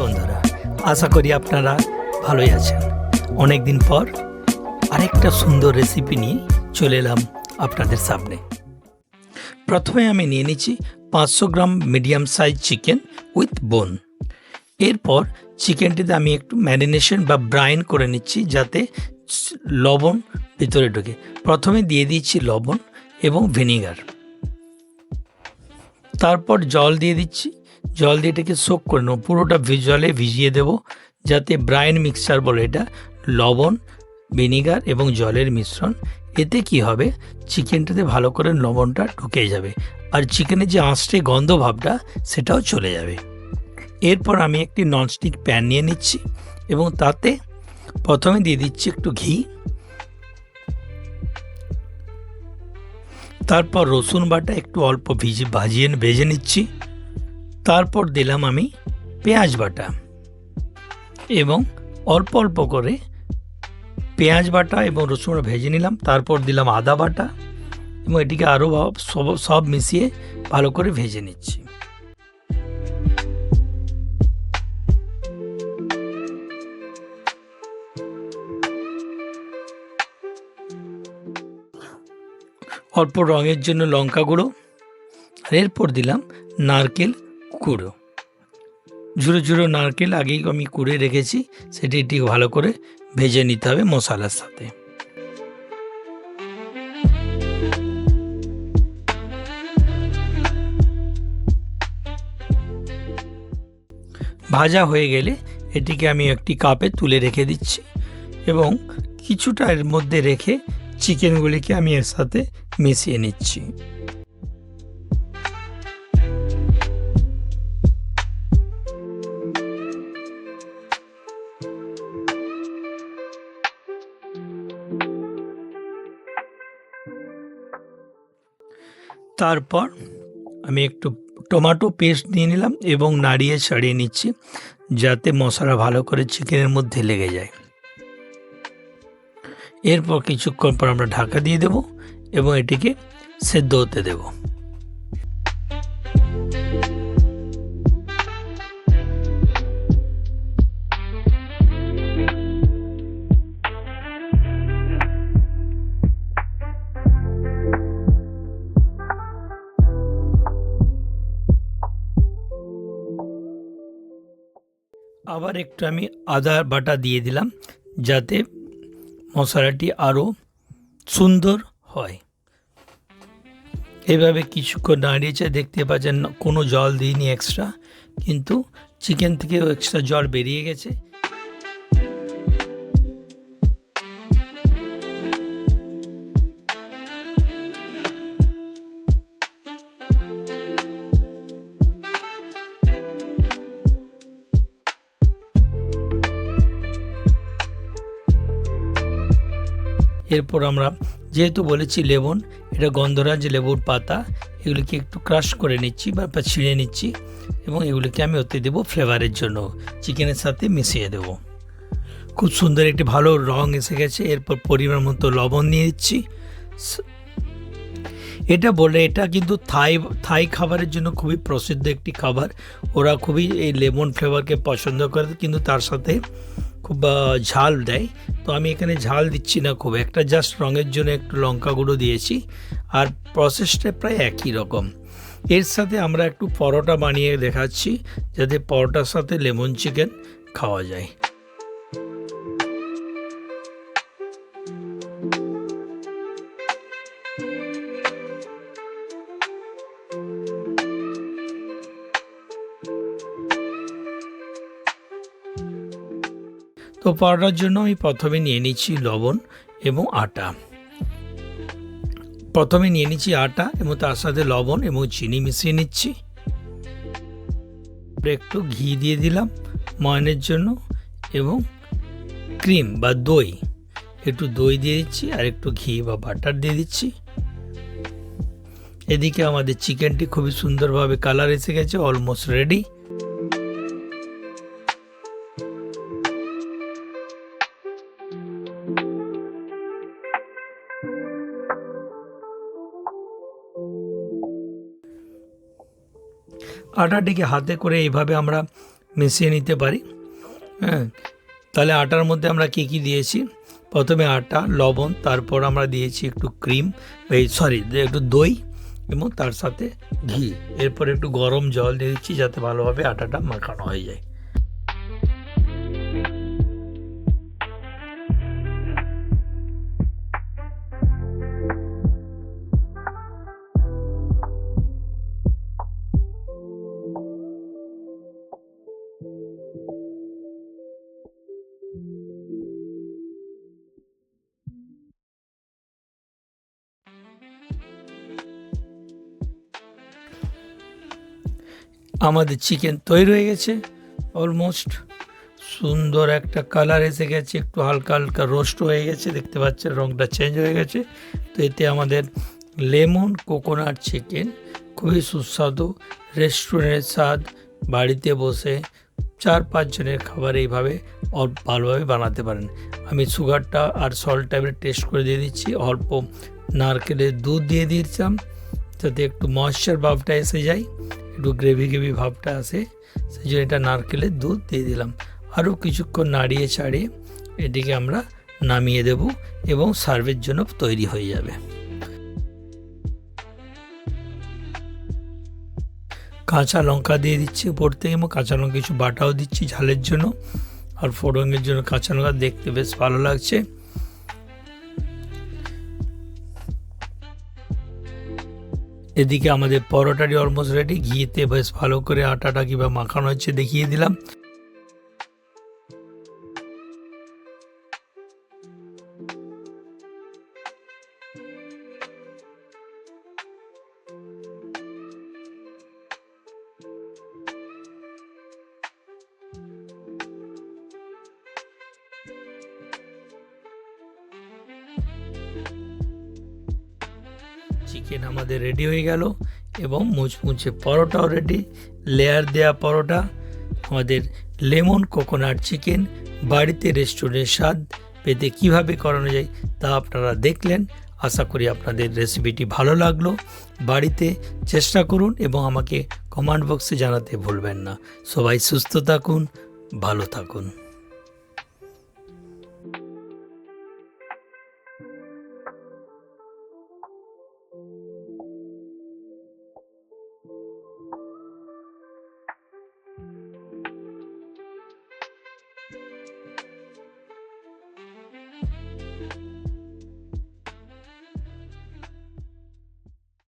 বন্ধুরা, আশা করি আপনারা ভালোই আছেন। অনেক দিন পর আরেকটা সুন্দর রেসিপি নিয়ে চলে এলাম আপনাদের সামনে। প্রথমে আমি নিয়ে নিচ্ছি পাঁচশো gram medium size chicken with bone এরপর চিকেনটিতে আমি একটু ম্যারিনেশন বা ব্রাইন করে নিচ্ছি যাতে লবণ ভিতরে ঢোকে। প্রথমে দিয়ে দিচ্ছি লবণ এবং ভিনিগার তারপর জল দিয়ে দিচ্ছি জল দিয়ে এটাকে সোক করে নেব। পুরোটা জলে ভিজিয়ে দেব, যাতে ব্রাইন মিক্সচার বলে এটা, লবণ ভিনিগার এবং জলের মিশ্রণ। এতে কি হবে? চিকেনটাতে ভালো করে লবণটা ঢুকে যাবে। আর চিকেনের যে আঁশটে গন্ধ ভাবটা সেটাও চলে যাবে। এরপর আমি একটি ননস্টিক প্যান নিয়ে নিচ্ছি এবং তাতে প্রথমে দিয়ে দিচ্ছি একটু ঘি। তারপর রসুন বাটা একটু অল্প ভিজে, ভাজিয়ে ভেজে নিচ্ছি। তারপর দিলাম আমি পেঁয়াজ বাটা। এবং অল্প অল্প করে পেঁয়াজ বাটা এবং রসুন ভেজে নিলাম। তারপর দিলাম আদা বাটা এবং এটিকে আরও সব সব মিশিয়ে ভালো করে ভেজে নিচ্ছি। অল্প রঙের জন্য লঙ্কা গুঁড়ো। আর এরপর দিলাম নারকেল কুড়ো। ঝুড়ো ঝুড়ো নারকেল আগেই আমি কুড়ে রেখেছি, সেটি একটু ভালো করে ভেজে নিতে হবে মশলার সাথে। ভাজা হয়ে গেলে এটিকে আমি একটি কাপে তুলে রেখে দিচ্ছি এবং কিছুটা এর মধ্যে রেখে চিকেনগুলিকে আমি এর সাথে মিশিয়ে নিচ্ছি। তারপর আমি একটু টমাটো পেস্ট দিয়ে নিলাম এবং নাড়িয়ে ছাড়িয়ে নিচ্ছি যাতে মশলা ভালো করে চিকেনের মধ্যে লেগে যায়। এরপর কিছুক্ষণ পর আমরা ঢাকা দিয়ে দেব এবং এটিকে সেদ্ধ হতে দেব। আবার একটু আমি আদা বাটা দিয়ে দিলাম যাতে মশলাটি আরও সুন্দর হয়। এভাবে কিছুক্ষণ দাঁড়িয়েছে দেখতে পাচ্ছেন কোনো জল দিইনি এক্সট্রা কিন্তু চিকেন থেকেও এক্সট্রা জল বেরিয়ে গেছে। এরপর আমরা যেহেতু বলেছি লেবন, এটা গন্ধরাজ লেবুর পাতা, এগুলিকে একটু ক্রাশ করে নিচ্ছি বা ছিঁড়ে নিচ্ছি এবং এগুলিকে আমি ওতে দেবো ফ্লেভারের জন্য। চিকেনের সাথে মিশিয়ে দেবো। খুব সুন্দর একটি ভালো রং এসে গেছে। এরপর পরিমাণ মতো লবণ নিয়ে দিচ্ছি স- এটা বলে এটা কিন্তু থাই থাই খাবারের জন্য খুবই প্রসিদ্ধ একটি খাবার। ওরা খুবই এই লেমন ফ্লেভারকে পছন্দ করে, কিন্তু তার সাথে খুব ঝাল দেয়। তো আমি এখানে ঝাল দিচ্ছি না খুব। একটা জাস্ট রঙের জন্য একটু লঙ্কা গুঁড়ো দিয়েছি। আর প্রসেসটা প্রায় একই রকম। এর সাথে আমরা একটু পরোটা বানিয়ে দেখাচ্ছি, যাতে পরোটার সাথে লেমন চিকেন খাওয়া যায়। তো পরোটার জন্য আমি প্রথমে নিয়ে নিচ্ছি লবণ এবং আটা। প্রথমে নিয়ে নিচ্ছি আটা এবং তার সাথে লবণ এবং চিনি মিশিয়ে নিচ্ছি। একটু ঘি দিয়ে দিলাম ময়নের জন্য এবং ক্রিম বা দই। একটু দই দিয়ে দিচ্ছি আর একটু ঘি বা বাটার দিয়ে দিচ্ছি। এদিকে আমাদের চিকেনটি খুবই সুন্দরভাবে কালার এসে গেছে অলমোস্ট রেডি আটাটিকে হাতে করে এইভাবে আমরা মিশিয়ে নিতে পারি। হ্যাঁ তাহলে আটার মধ্যে আমরা কী কী দিয়েছি? প্রথমে আটা, লবণ, তারপর আমরা দিয়েছি একটু ক্রিম, এই সরি, একটু দই এবং তার সাথে ঘি। এরপর একটু গরম জল দিয়ে দিচ্ছি যাতে ভালোভাবে আটাটা মাখানো হয়ে যায়। আমাদের চিকেন তৈরি হয়ে গেছে। অলমোস্ট সুন্দর একটা কালার এসে গেছে, একটু হালকা হালকা রোস্ট হয়ে গেছে, দেখতে পাচ্ছেন রঙটা চেঞ্জ হয়ে গেছে। তো এতে আমাদের লেমন কোকোনাট চিকেন খুবই সুস্বাদু রেস্টুরেন্টের স্বাদ। বাড়িতে বসে চার পাঁচজনের খাবার এইভাবে অল্প ভালোভাবে বানাতে পারেন। আমি সুগারটা আর সল্ট এবারে টেস্ট করে দিয়ে দিচ্ছি। অল্প নারকেলের দুধ দিয়ে দিয়েছিলাম, যাতে একটু ময়েশ্চার ভাবটা এসে যায়। একটু গ্রেভি গ্রেভি ভাবটা আসে সেই জন্য এটা নারকেলের দুধ দিয়ে দিলাম। আরও কিছুক্ষণ নাড়িয়ে ছাড়িয়ে এটিকে আমরা নামিয়ে দেব এবং সার্ভের জন্য তৈরি হয়ে যাবে। কাঁচা লঙ্কা দিয়ে দিচ্ছি, উপর থেকে এবং কাঁচা লঙ্কা, কিছু বাটাও দিচ্ছি ঝালের জন্য। আর ফোড়নের জন্য কাঁচা লঙ্কা দেখতে বেশ ভালো লাগছে। এদিকে আমাদের পরোটাটি অলমোস্ট রেডি ঘিতে বেশ ভালো করে আটাটা কিংবা মাখানো হচ্ছে দেখিয়ে দিলাম। চিকেন আমাদের রেডি হয়ে গেল এবং মুচমুচে পরোটাও রেডি লেয়ার দেয়া পরোটা, আমাদের লেমন কোকোনাট চিকেন বাড়িতে রেস্টুরেন্টের স্বাদ পেতে কীভাবে করানো যায় তা আপনারা দেখলেন। আশা করি আপনাদের রেসিপিটি ভালো লাগল। বাড়িতে চেষ্টা করুন এবং আমাকে কমেন্ট বক্সে জানাতে ভুলবেন না। সবাই সুস্থ থাকুন, ভালো থাকুন।